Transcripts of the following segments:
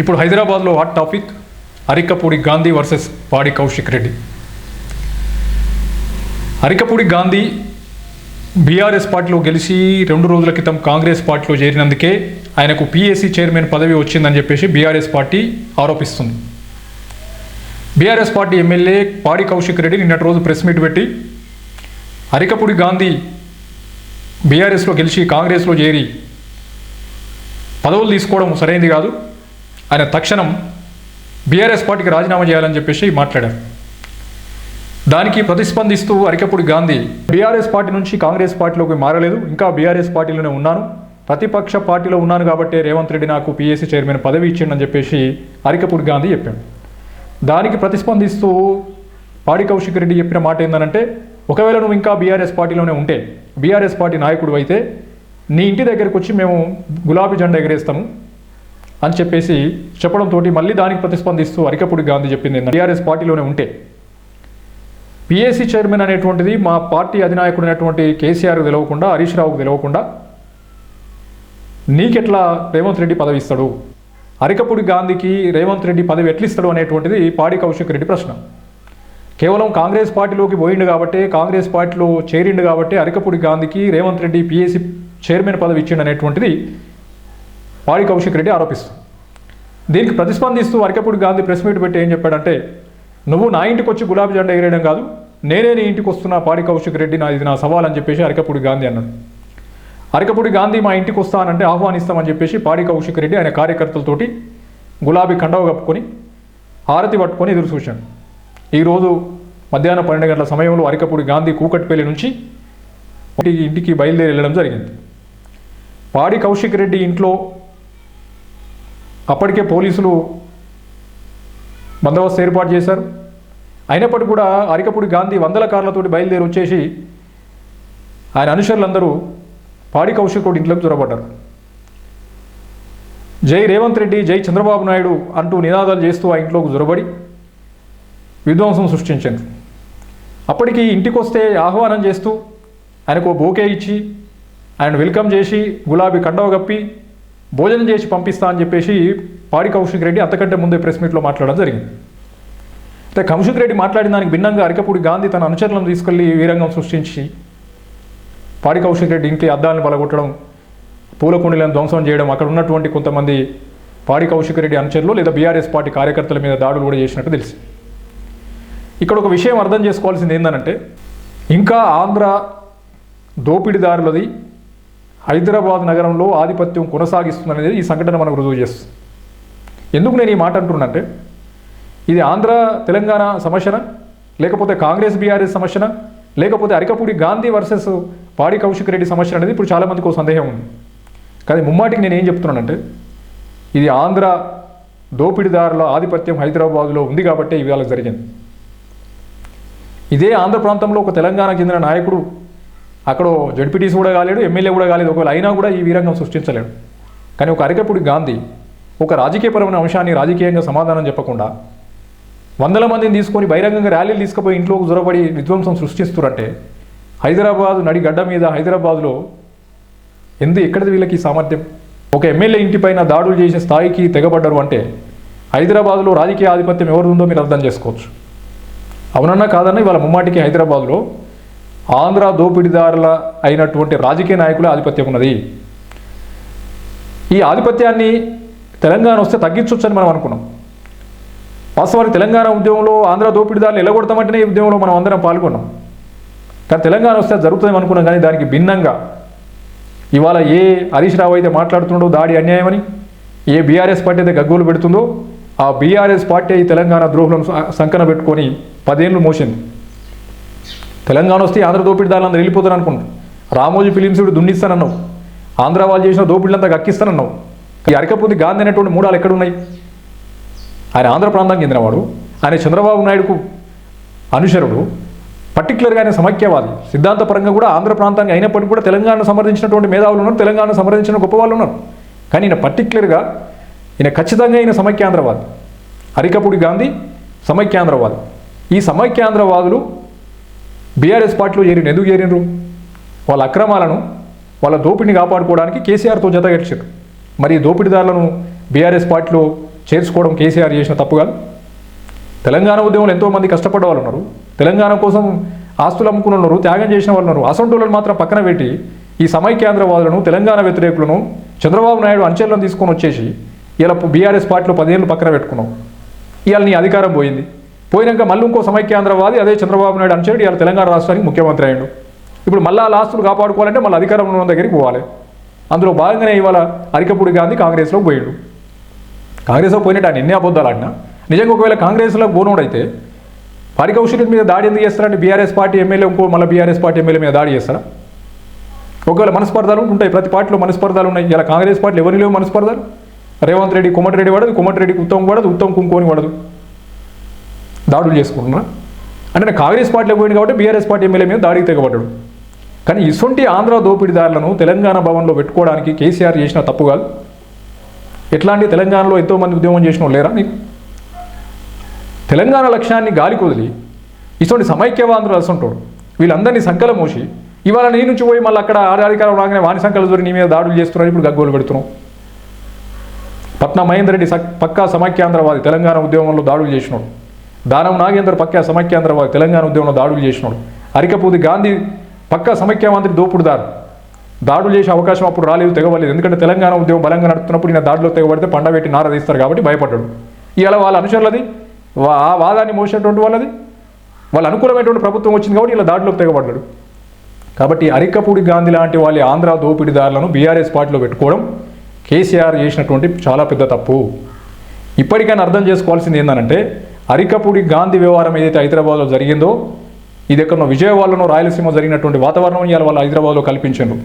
ఇప్పుడు హైదరాబాద్లో hot topic Arikapudi Gandhi versus Padi Kaushik Reddy. Arikapudi Gandhi BRS పార్టీలో గెలిచి రెండు రోజుల క్రితం కాంగ్రెస్ పార్టీలో చేరినందుకే ఆయనకు పీఏసీ చైర్మన్ పదవి వచ్చిందని చెప్పేసి BRS party ఆరోపిస్తుంది. BRS party MLA Padi Kaushik Reddy నిన్నటి రోజు ప్రెస్ మీట్ పెట్టి అరికపూడి గాంధీ బీఆర్ఎస్లో గెలిచి కాంగ్రెస్లో చేరి పదవులు తీసుకోవడం సరైనది కాదు. ఆయన తక్షణం బీఆర్ఎస్ పార్టీకి రాజీనామా చేయాలని చెప్పేసి మాట్లాడారు. దానికి ప్రతిస్పందిస్తూ Arikapudi Gandhi B R S party నుంచి కాంగ్రెస్ పార్టీలోకి మారలేదు ఇంకా బీఆర్ఎస్ పార్టీలోనే ఉన్నాను. ప్రతిపక్ష పార్టీలో ఉన్నాను కాబట్టి రేవంత్ రెడ్డి నాకు పీఏసీ చైర్మన్ పదవి ఇచ్చిండని చెప్పేసి అరికపూడి గాంధీ చెప్పాడు. దానికి ప్రతిస్పందిస్తూ పాడి కౌశిక్ రెడ్డి చెప్పిన మాట ఏంటంటే ఒకవేళ నువ్వు ఇంకా బీఆర్ఎస్ పార్టీలోనే ఉంటే బీఆర్ఎస్ పార్టీ నాయకుడు అయితే నీ ఇంటి దగ్గరికి వచ్చి మేము గులాబీ జెండా ఎగరేస్తాము. అని చెప్పేసి చెప్పడంతో మళ్ళీ దానికి ప్రతిస్పందిస్తూ అరికపూడి గాంధీ చెప్పింది టీఆర్ఎస్ పార్టీలోనే ఉంటే. పిఎస్సి చైర్మన్ అనేటువంటిది మా పార్టీ అధినాయకుడు అనేటువంటి కేసీఆర్ తెలవకుండా హరీష్ రావుకు తెలవకుండా నీకెట్లా రేవంత్ రెడ్డి పదవి ఇస్తాడు? అరికపూడి గాంధీకి రేవంత్ రెడ్డి పదవి ఎట్లిస్తాడు అనేటువంటిది పాడి కౌశిక్ రెడ్డి ప్రశ్న. కేవలం కాంగ్రెస్ పార్టీలోకి పోయిండు కాబట్టి కాంగ్రెస్ పార్టీలో చేరిండు కాబట్టి అరికపూడి గాంధీకి రేవంత్ రెడ్డి పిఎస్సి చైర్మన్ పదవి ఇచ్చిండు అనేటువంటిది పాడి కౌశిక్ రెడ్డి ఆరోపిస్తుంది దీనికి ప్రతిస్పందిస్తూ అరికపూడి గాంధీ ప్రెస్ మీట్ పెట్టి ఏం చెప్పాడంటే నువ్వు నా ఇంటికి వచ్చి గులాబీ జెండా ఎగిరేయడం కాదు నేనే నీ ఇంటికి వస్తున్నా పాడి కౌశిక్ రెడ్డి నా ఇది నా సవాల్ అని చెప్పేసి అరకపూడి గాంధీ అన్నాడు. అరకపూడి గాంధీ మా ఇంటికి వస్తానంటే ఆహ్వానిస్తామని చెప్పేసి పాడి కౌశిక్ రెడ్డి ఆయన కార్యకర్తలతోటి గులాబీ కండవ కప్పుకొని హారతి పట్టుకొని ఎదురు చూశాడు. ఈరోజు మధ్యాహ్నం పన్నెండు గంటల సమయంలో అరికపూడి గాంధీ కూకట్పల్లి నుంచి ఇంటికి ఇంటికి బయలుదేరి వెళ్ళడం జరిగింది. పాడి కౌశిక్ రెడ్డి ఇంట్లో అప్పటికే పోలీసులు బందోబస్తు ఏర్పాటు చేశారు. అయినప్పటికీ కూడా అరికపూడి గాంధీ వందల కార్లతోటి బయలుదేరి వచ్చేసి ఆయన అనుచరులందరూ పాడి కౌశికుడు ఇంట్లోకి చొరబడ్డారు జై రేవంత్ రెడ్డి జై చంద్రబాబు నాయుడు అంటూ నినాదాలు చేస్తూ ఆ ఇంట్లోకి జొరబడి విధ్వంసం సృష్టించారు. అప్పటికి ఇంటికి వస్తే ఆహ్వానం చేస్తూ ఆయనకు ఓ బోకే ఇచ్చి ఆయన వెల్కమ్ చేసి గులాబీ కండవ కప్పి భోజనం చేసి పంపిస్తా అని చెప్పేసి పాడి కౌశిక్ రెడ్డి అంతకంటే ముందే ప్రెస్ మీట్లో మాట్లాడడం జరిగింది. అయితే కౌశిక్ రెడ్డి మాట్లాడిన దానికి భిన్నంగా అరికపూడి గాంధీ తన అనుచరులను తీసుకెళ్ళి వీరంగం సృష్టించి పాడి కౌశిక్ రెడ్డి ఇంటి అద్దాలను బలగొట్టడం పూల కుండీలను ధ్వంసం చేయడం అక్కడ ఉన్నటువంటి కొంతమంది పాడి కౌశిక్ రెడ్డి అనుచరులు లేదా బీఆర్ఎస్ పార్టీ కార్యకర్తల మీద దాడులు కూడా చేసినట్టు తెలిసి ఇక్కడ ఒక విషయం అర్థం చేసుకోవాల్సింది ఏంటంటే ఇంకా ఆంధ్ర దోపిడీదారులది హైదరాబాద్ నగరంలో ఆధిపత్యం కొనసాగిస్తుందనేది ఈ సంఘటన మనకు రుజువు చేస్తుంది. ఎందుకు నేను ఈ మాట అంటున్నానంటే ఇది ఆంధ్ర తెలంగాణ సమస్యన? లేకపోతే కాంగ్రెస్ బీఆర్ఎస్ సమస్యన? లేకపోతే అరికపూడి గాంధీ వర్సెస్ పాడి కౌశిక్ రెడ్డి సమస్య అనేది ఇప్పుడు చాలామందికి ఒక సందేహం ఉంది. కానీ ముమ్మాటికి నేను ఏం చెప్తున్నానంటే ఇది ఆంధ్ర దోపిడీదారుల ఆధిపత్యం హైదరాబాద్లో ఉంది కాబట్టి ఇవాళ జరిగింది. ఇదే ఆంధ్ర ప్రాంతంలో ఒక తెలంగాణకు చెందిన నాయకుడు అక్కడ జడ్పీటీసీ కూడా కాలేడు ఎమ్మెల్యే కూడా కాలేదు. ఒకవేళ అయినా కూడా ఈ వీరంగం సృష్టించలేడు. కానీ ఒక అరికప్పుడు గాంధీ ఒక రాజకీయపరమైన అంశాన్ని రాజకీయంగా సమాధానం చెప్పకుండా వందల మందిని తీసుకొని బహిరంగంగా ర్యాలీలు తీసుకుపోయి ఇంట్లోకి జొరబడి విధ్వంసం సృష్టిస్తురంటే హైదరాబాద్ నడిగడ్డ మీద హైదరాబాద్లో ఎందు ఎక్కడిది వీళ్ళకి ఈ సామర్థ్యం? ఒక ఎమ్మెల్యే ఇంటిపైన దాడులు చేసే స్థాయికి తెగబడ్డరు అంటే హైదరాబాద్లో రాజకీయ ఆధిపత్యం ఎవరు ఉందో మీరు అర్థం చేసుకోవచ్చు. అవునన్నా కాదన్నా ఇవాళ ముమ్మాటికి హైదరాబాద్లో ఆంధ్ర దోపిడీదారుల అయినటువంటి రాజకీయ నాయకుల ఆధిపత్యం ఉన్నది. ఈ ఆధిపత్యాన్ని తెలంగాణ వస్తే తగ్గించవచ్చని మనం అనుకున్నాం. వాస్తవానికి తెలంగాణ ఉద్యమంలో ఆంధ్ర దోపిడీదారులు ఎలగొడతామంటేనే ఈ ఉద్యమంలో మనం అందరం పాల్గొన్నాం. కానీ తెలంగాణ వస్తే జరుగుతుందని అనుకున్నాం కానీ దానికి భిన్నంగా ఇవాళ ఏ హరీష్ రావు అయితే మాట్లాడుతుండో దాడి అన్యాయమని ఏ బీఆర్ఎస్ పార్టీ అయితే గగ్గోలు పెడుతుందో ఆ బీఆర్ఎస్ పార్టీ ఈ తెలంగాణ ద్రోహులను సంకన పెట్టుకొని పదేళ్ళు మోసింది. తెలంగాణ వస్తే ఆంధ్ర దోపిడీదారులు అందరూ వెళ్ళిపోతారు అనుకున్నాం రామోజీ ఫిలిమ్స్ ఇప్పుడు దున్నిస్తానన్నావు. ఆంధ్ర వాళ్ళు చేసిన దోపిడీలంతా గక్కిస్తానన్నావు. ఈ అరకపోతే గాంధీ అనేటువంటి మూడాలు ఎక్కడున్నాయి? ఆయన ఆంధ్ర ప్రాంతానికి చెందినవాడు. ఆయన చంద్రబాబు నాయుడుకు అనుచరుడు. పర్టికులర్గా ఆయన సమైక్యవాది. సిద్ధాంతపరంగా కూడా ఆంధ్ర ప్రాంతానికి అయినప్పటికీ కూడా తెలంగాణను సమర్థించినటువంటి మేధావులు ఉన్నారు. తెలంగాణను సమర్థించిన గొప్ప వాళ్ళు ఉన్నారు. కానీ ఈయన పర్టికులర్గా ఈయన ఖచ్చితంగా ఈయన సమైక్యాంధ్రవాది. అరికపూడి గాంధీ సమైక్యాంధ్రవాది. ఈ సమైక్యాంధ్రవాదులు బీఆర్ఎస్ పార్టీలో చేరిన ఎందుకు చేరినరు వాళ్ళ అక్రమాలను వాళ్ళ దోపిడిని కాపాడుకోవడానికి కేసీఆర్తో జతగట్టారు మరి దోపిడీదారులను బీఆర్ఎస్ పార్టీలో చేర్చుకోవడం కేసీఆర్ చేసిన తప్పు కాదు? తెలంగాణ ఉద్యమంలో ఎంతోమంది కష్టపడ్డ వాళ్ళు ఉన్నారు తెలంగాణ కోసం ఆస్తులు అమ్ముకున్న ఉన్నారు త్యాగం చేసిన వాళ్ళు ఉన్నారు అసంటోళ్ళని మాత్రం పక్కన పెట్టి ఈ సమైక్యాంధ్రవాదులను తెలంగాణ వ్యతిరేకులను చంద్రబాబు నాయుడు అంచెలను తీసుకొని వచ్చేసి ఇలా బీఆర్ఎస్ పార్టీలో పదేళ్ళు పక్కన పెట్టుకున్నాం. ఇవాళ నీ అధికారం పోయింది. పోయినాక మళ్ళీ ఇంకో సమైక్యాంధ్రవాది అదే చంద్రబాబు నాయుడు అంచేది ఇవాళ తెలంగాణ రాష్ట్రానికి ముఖ్యమంత్రి అయ్యాడు. ఇప్పుడు మళ్ళీ ఆ ఆస్తులు కాపాడుకోవాలంటే మళ్ళీ అధికారంలో ఉన్న దగ్గరికి పోవాలి. అందులో భాగంగానే ఇవాళ అరికపూడి గాంధీ కాంగ్రెస్లో పోయాడు. కాంగ్రెస్లో పోయినట్టు ఆయన ఎన్ని అబద్ధాలు ఆడినా. నిజంగా ఒకవేళ కాంగ్రెస్లో పోనోడైతే పారికౌశల్యం మీద దాడి ఎందుకు చేస్తారంటే బీఆర్ఎస్ పార్టీ ఎమ్మెల్యే ఇంకో మళ్ళీ బీఆర్ఎస్ పార్టీ ఎమ్మెల్యే మీద దాడి చేస్తారా? ఒకవేళ మనస్పర్ధాలు ఉంటాయి ప్రతి పార్టీలో మనస్పర్ధాలు ఉన్నాయి. ఇలా కాంగ్రెస్ పార్టీలు ఎవరిలో లేవు మనస్పర్ధాలు? రేవంత్ రెడ్డి కోమటిరెడ్డి పడదు కోమటిరెడ్డికి ఉత్తమ్ పడదు ఉత్తమ్ కుంకోని పడదు దాడులు చేసుకుంటున్నా. అంటే నేను కాంగ్రెస్ పార్టీలో పోయింది కాబట్టి బీఆర్ఎస్ పార్టీ ఎమ్మెల్యే మీద దాడికి తెగబడ్డాడు కానీ ఇసుంటి ఆంధ్ర దోపిడీదారులను తెలంగాణ భవన్లో పెట్టుకోవడానికి కేసీఆర్ చేసిన తప్పు కాదు. ఎట్లాంటి తెలంగాణలో ఎంతోమంది ఉద్యమం చేసిన వాళ్ళు లేరా నీకు తెలంగాణ లక్ష్యాన్ని గాలి కుదిలి ఇటువంటి సమైక్యవాంధ్రులు అసంటాడు వీళ్ళందరినీ సంకల మోసి ఇవాళ నీ నుంచి పోయి మళ్ళీ అక్కడ అధికారం రాగానే వాణి సంకల దొరి నీ మీద దాడులు చేస్తున్నారు ఇప్పుడు గగ్గోలు పెడుతున్నావు. పట్నా మహేందర్ రెడ్డి పక్కా సమైక్యాంధ్రవాది తెలంగాణ ఉద్యమంలో దాడులు చేసినాడు. దానం నాగేంద్ర పక్కా సమైక్యాంధ్రవాది తెలంగాణ ఉద్యమంలో దాడులు చేసినాడు. అరికపూది గాంధీ పక్కా సమైక్యవాంధ్రి దోపుడుదారు. దాడులు చేసే అవకాశం అప్పుడు రాలేదు తెగవలేదు. ఎందుకంటే తెలంగాణ ఉద్యమం బలంగా నడుపుతున్నప్పుడు ఈయన దాడిలో తెగబడితే పండబెట్టి నార తీస్తారు కాబట్టి భయపడ్డాడు. ఇలా వాళ్ళ అనుచరులది వా- ఆ వాదాన్ని మోసేటువంటి వాళ్ళది వాళ్ళ అనుకూలమైనటువంటి ప్రభుత్వం వచ్చింది కాబట్టి ఇలా దాడిలోకి తెగబడ్డాడు. కాబట్టి అరికపూడి గాంధీ లాంటి వాళ్ళ ఆంధ్ర దోపిడీదారులను బీఆర్ఎస్ పార్టీలో పెట్టుకోవడం కేసీఆర్ చేసినటువంటి చాలా పెద్ద తప్పు. ఇప్పటికైనా అర్థం చేసుకోవాల్సింది ఏంటంటే అరికపూడి గాంధీ వ్యవహారం ఏదైతే హైదరాబాద్లో జరిగిందో ఇది ఎక్కడో విజయవాడలోనో రాయలసీమ జరిగినటువంటి వాతావరణం ఇవాళ వాళ్ళు హైదరాబాద్లో కల్పించారు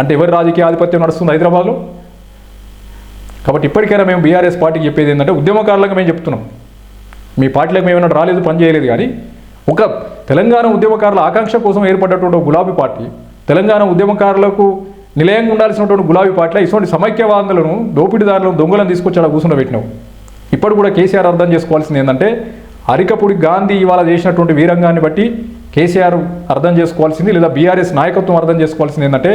అంటే ఎవరి రాజకీయ ఆధిపత్యం నడుస్తుంది హైదరాబాద్లో? కాబట్టి ఇప్పటికైనా మేము బీఆర్ఎస్ పార్టీకి చెప్పేది ఏంటంటే ఉద్యమకారులకు మేము చెప్తున్నాం. మీ పార్టీలకు మేము ఏమైనా రాలేదు పని చేయలేదు కానీ ఒక తెలంగాణ ఉద్యమకారుల ఆకాంక్ష కోసం ఏర్పడ్డటువంటి గులాబీ పార్టీ తెలంగాణ ఉద్యమకారులకు నిలయంగా ఉండాల్సినటువంటి గులాబీ పార్టీలో ఇటువంటి సమైక్యవాదులను దోపిడీదారులను దొంగలను తీసుకొచ్చి అలా కూర్చుని ఇప్పుడు కూడా కేసీఆర్ అర్థం చేసుకోవాల్సింది ఏంటంటే అరికపుడి గాంధీ ఇవాళ చేసినటువంటి వీరంగాన్ని బట్టి కేసీఆర్ అర్థం చేసుకోవాల్సింది లేదా బీఆర్ఎస్ నాయకత్వం అర్థం చేసుకోవాల్సింది ఏంటంటే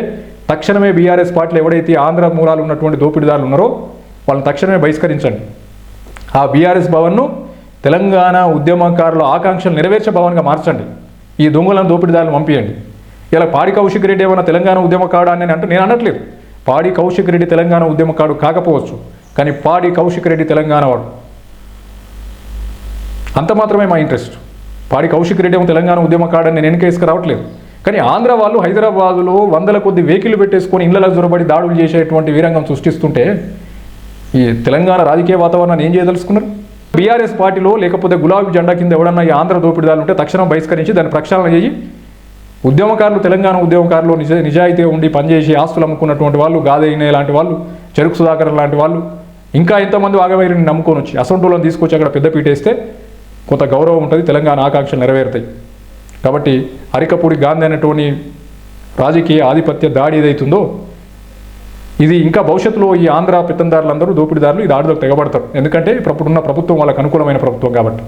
తక్షణమే బీఆర్ఎస్ పార్టీలో ఎవడైతే ఆంధ్ర మూలాలు ఉన్నటువంటి దోపిడీదారులు ఉన్నారో వాళ్ళని తక్షణమే బహిష్కరించండి. ఆ బీఆర్ఎస్ భవన్ను తెలంగాణ ఉద్యమకారుల ఆకాంక్షలు నెరవేర్చే భవన్గా మార్చండి. ఈ దొంగలను దోపిడిదారులను పంపించండి ఇలా పాడి కౌశిక్ రెడ్డి ఏమైనా తెలంగాణ ఉద్యమకాడు అని అంటే నేను అనట్లేదు. పాడి కౌశిక్ రెడ్డి తెలంగాణ ఉద్యమకాడు కాకపోవచ్చు. కానీ పాడి కౌశిక్ రెడ్డి తెలంగాణ వాడు. అంత మాత్రమే మా ఇంట్రెస్ట్. పాడి కౌశిక్ రెడ్డి ఏమో తెలంగాణ ఉద్యమకాడని నేను వెనకేసుకు రావట్లేదు. కానీ ఆంధ్ర వాళ్ళు హైదరాబాదులో వందల కొద్ది వెహికల్ పెట్టేసుకొని ఇళ్ళలో జొరబడి దాడులు చేసేటువంటి వీరంగం సృష్టిస్తుంటే ఈ తెలంగాణ రాజకీయ వాతావరణాన్ని ఏం చేయదలుచుకున్నారు? బీఆర్ఎస్ పార్టీలో లేకపోతే గులాబీ జెండా కింద ఎవడన్నా ఈ ఆంధ్ర దోపిడీదారులు ఉంటే తక్షణం బహిష్కరించి దాన్ని ప్రక్షాళన చేయి. ఉద్యమకారులు తెలంగాణ ఉద్యమకారులు నిజ నిజాయితీ ఉండి పనిచేసి ఆస్తులు అమ్ముకున్నటువంటి వాళ్ళు గాదైన లాంటి వాళ్ళు చెరుకు సుధాకర్ లాంటి వాళ్ళు ఇంకా ఎంతమంది ఆగవేరిని నమ్ముకొని వచ్చి అసంటోళ్ళని తీసుకొచ్చి అక్కడ పెద్దపీట వేస్తే కొంత గౌరవం ఉంటుంది తెలంగాణ ఆకాంక్షలు నెరవేరుతాయి. కాబట్టి అరికపూడి గాంధీ అనేటువంటి రాజకీయ ఆధిపత్య దాడి ఏదైతుందో ఇది ఇంకా భవిష్యత్తులో ఈ ఆంధ్ర పెత్తందారులందరూ దోపిడీదారులు ఈ దాడిలోకి తెగబడతారు. ఎందుకంటే ఇప్పుడున్న ప్రభుత్వం వాళ్ళకు అనుకూలమైన ప్రభుత్వం కాబట్టి.